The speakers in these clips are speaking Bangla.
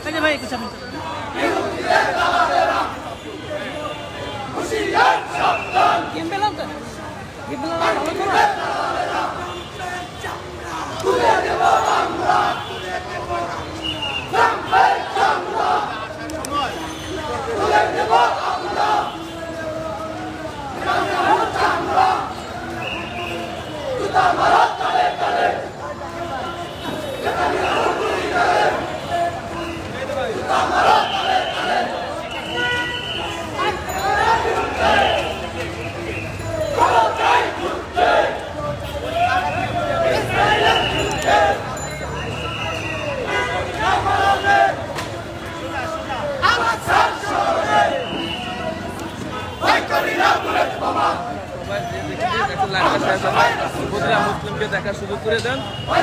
এই যে ভাই একটু চাপেন গেম পেলাম তো গেম পেলাম মুসলিমকে দেখার সুযোগ করে দেন ভাই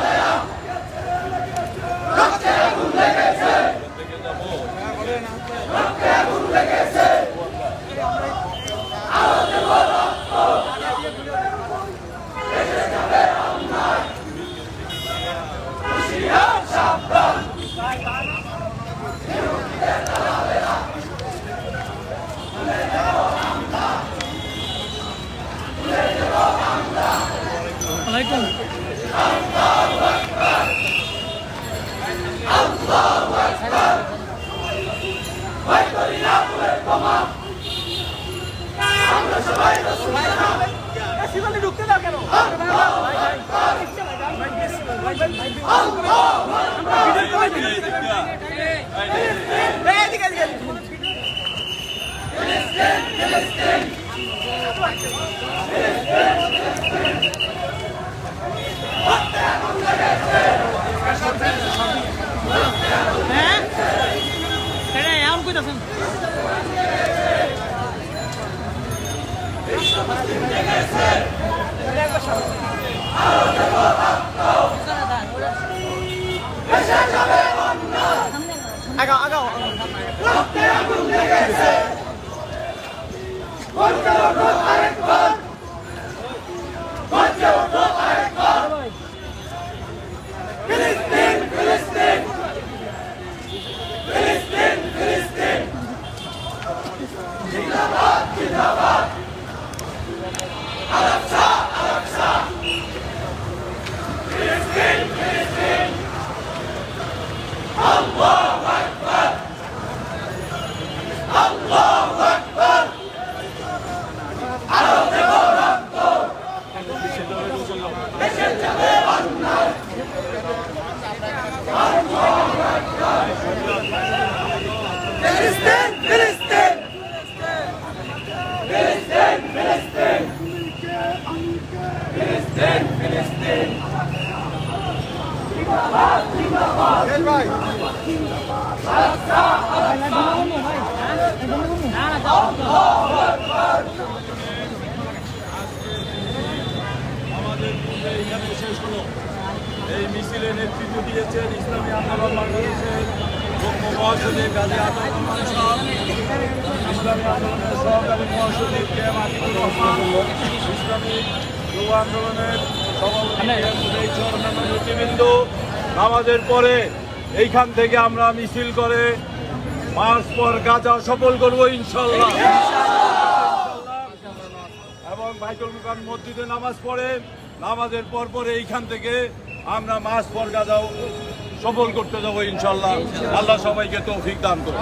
ঢুকতে দাও হ্যাঁ এমন কইতাছেন আমাদের জিন্দাবাদ। আলাপ শেষ এই মিছিলে নেতৃত্ব দিয়েছেন ইসলামী আন্দোলন বাংলাদেশের মহাসচিব গাজী রহমান সাহেব, ইসলামী আন্দোলনের সহকারী মহাসচিব কে এম আতিকুর রহমান, ইসলামী যুব আন্দোলনের নেতৃবৃন্দ আমাদের পরে এইখান থেকে আমরা মিছিল করে মার্চ পর গাজা সফল করব ইনশাল্লাহ। এবং ভাইতুল মুকান মসজিদে নামাজ পড়ে, নামাজের পর পর এইখান থেকে আমরা মাস পর গাদাও সফল করতে যাব ইনশাল্লাহ। আল্লাহ সবাইকে তৌফিক দান করুন।